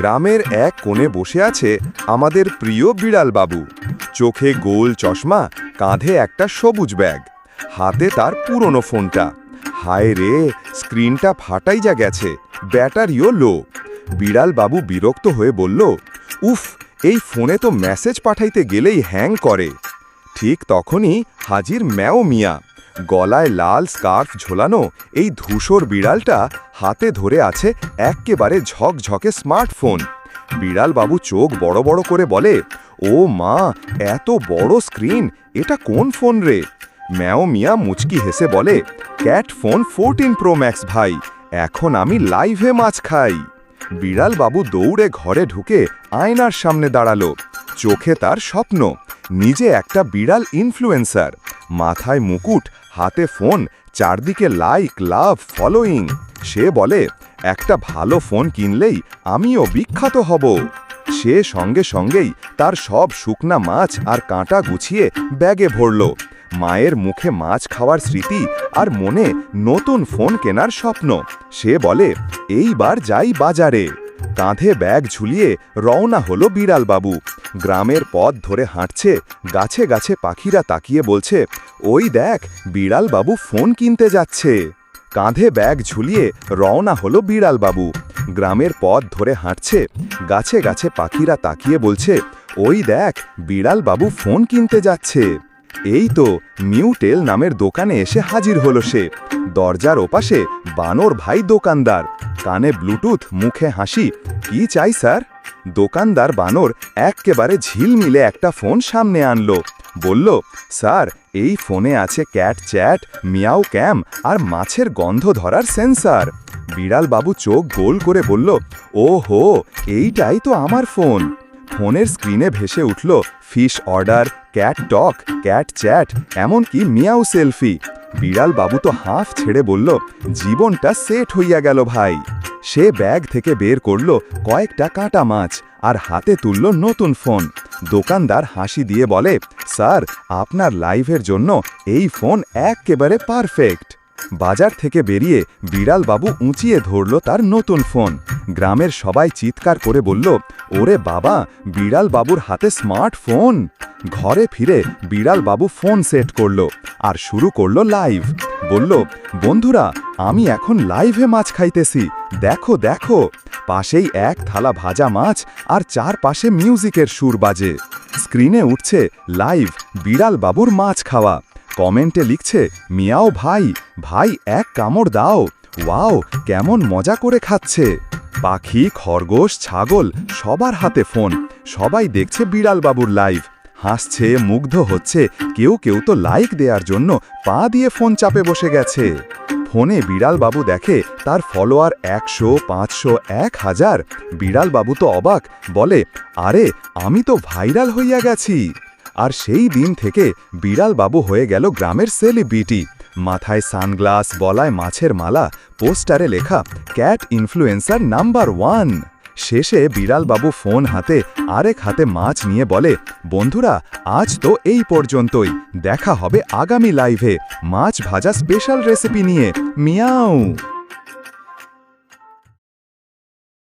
গ্রামের এক কোণে বসে আছে আমাদের প্রিয় বিড়াল বাবু চোখে গোল চশমা, কাঁধে একটা সবুজ ব্যাগ। হাতে তার পুরনো ফোনটা। হায় রে, স্ক্রিনটা ফাটাই যা গেছে, ব্যাটারিও লো। বিড়াল বাবু বিরক্ত হয়ে বলল, উফ, এই ফোনে তো মেসেজ পাঠাইতে গেলেই হ্যাং করে। ঠিক তখনই হাজির ম্যাও মিয়া। গলায় লাল স্কার্ফ ঝোলানো এই ধূসর বিড়ালটা হাতে ধরে আছে এক্কেবারে ঝকঝকে স্মার্টফোন। বিড়াল বাবু চোখ বড় বড় করে বলে, ও মা, এত বড় স্ক্রিন, এটা কোন ফোন রে? ম্যাও মিয়া মুচকি হেসে বলে, cat phone fourteen pro max ভাই, এখন আমি লাইভে মাছ খাই। বিড়াল বাবু দৌড়ে ঘরে ঢুকে আয়নার সামনে দাঁড়াল। চোখে তার স্বপ্ন, নিজে একটা বিড়াল ইনফ্লুয়েন্সার মাথায় মুকুট, হাতে ফোন, চারদিকে লাইক লাভ ফলোয়িং সে বলে, একটা ভালো ফোন কিনলেই আমিও বিখ্যাত হব। সে সঙ্গে সঙ্গেই তার সব শুকনা মাছ আর কাঁটা গুছিয়ে ব্যাগে ভরল। মায়ের মুখে মাছ খাওয়ার স্মৃতি আর মনে নতুন ফোন কেনার স্বপ্ন। সে বলে, এইবার যাই বাজারে। কাঁধে ব্যাগ ঝুলিয়ে রওনা হলো বিড়াল বাবু গ্রামের পথ ধরে হাঁটছে, গাছে গাছে পাখিরা তাকিয়ে বলছে, ওই দেখ বিড়াল বাবু ফোন কিনতে যাচ্ছে। কাঁধে ব্যাগ ঝুলিয়ে রওনা হলো বিড়াল বাবু গ্রামের পথ ধরে হাঁটছে, গাছে গাছে পাখিরা তাকিয়ে বলছে, ওই দেখ বিড়াল বাবু ফোন কিনতে যাচ্ছে। এই তো মিউটেল নামের দোকানে এসে হাজির হলো সে। দরজার ওপাশে বানর ভাই দোকানদার। কানে ব্লুটুথ, মুখে হাসি। কি চাই স্যার? দোকানদার বানর এক্কেবারে ঝিলমিলে একটা ফোন সামনে আনলো। বলল, স্যার, এই ফোনে আছে ক্যাট চ্যাট, মিয়াও ক্যাম আর মাছের গন্ধ ধরার সেন্সার। বিড়াল বাবু চোখ গোল করে বলল ও হো এইটাই তো আমার ফোন। ফোনের স্ক্রিনে ভেসে উঠল, fish order, cat talk, cat chat, এমনকি মিয়াও সেলফি। বিড়াল বাবু তো হাফ ছেড়ে বলল, জীবনটা সেট হইয়া গেল ভাই। সে ব্যাগ থেকে বের করল কয়েকটা কাঁটা মাছ আর হাতে তুলল নতুন ফোন। দোকানদার হাসি দিয়ে বলে, স্যার, আপনার লাইভের জন্য এই ফোন একেবারে পারফেক্ট। বাজার থেকে বেরিয়ে বিড়াল বাবু উঁচিয়ে ধরল তার নতুন ফোন। গ্রামের সবাই চিৎকার করে বলল, ওরে বাবা বিড়াল বাবুর হাতে স্মার্টফোন! ঘরে ফিরে বিড়াল বাবু ফোন সেট করল আর শুরু করল লাইভ। বলল, বন্ধুরা, আমি এখন লাইভে মাছ খাইতেছি। দেখো দেখো। পাশেই এক থালা ভাজা মাছ আর চার পাশে মিউজিকের সুর বাজে। স্ক্রিনে উঠছে লাইভ বিড়াল বাবুর মাছ খাওয়া। কমেন্টে লিখছে, মিয়াও ভাই ভাই এক কামড় দাও। ওয়াও, কেমন মজা করে খাচ্ছে। পাখি, খরগোশ, ছাগল, সবার হাতে ফোন। সবাই দেখছে বিড়াল বাবুর লাইভ। হাসছে, মুগ্ধ হচ্ছে। কেউ কেউ তো লাইক দেওয়ার জন্য পা দিয়ে ফোন চাপে বসে গেছে। ফোনে বিড়াল বাবু দেখে, তার ফলোয়ার একশো, পাঁচশো, এক হাজার। বিড়াল বাবু তো অবাক, বলে, আরে, আমি তো ভাইরাল হইয়া গেছি। আর সেই দিন থেকে বিড়াল বাবু হয়ে গেল গ্রামের সেলিব্রিটি। মাথায় সানগ্লাস বলায় মাছের মালা, পোস্টারে লেখা, ক্যাট ইনফ্লুয়েন্সার নাম্বার ওয়ান। শেষে বিড়াল বাবু ফোন হাতে, আরেক হাতে মাছ নিয়ে বলে, বন্ধুরা, আজ তো এই পর্যন্তই। দেখা হবে আগামী লাইভে। মাছ ভাজা স্পেশাল রেসিপি নিয়ে। মিয়াও!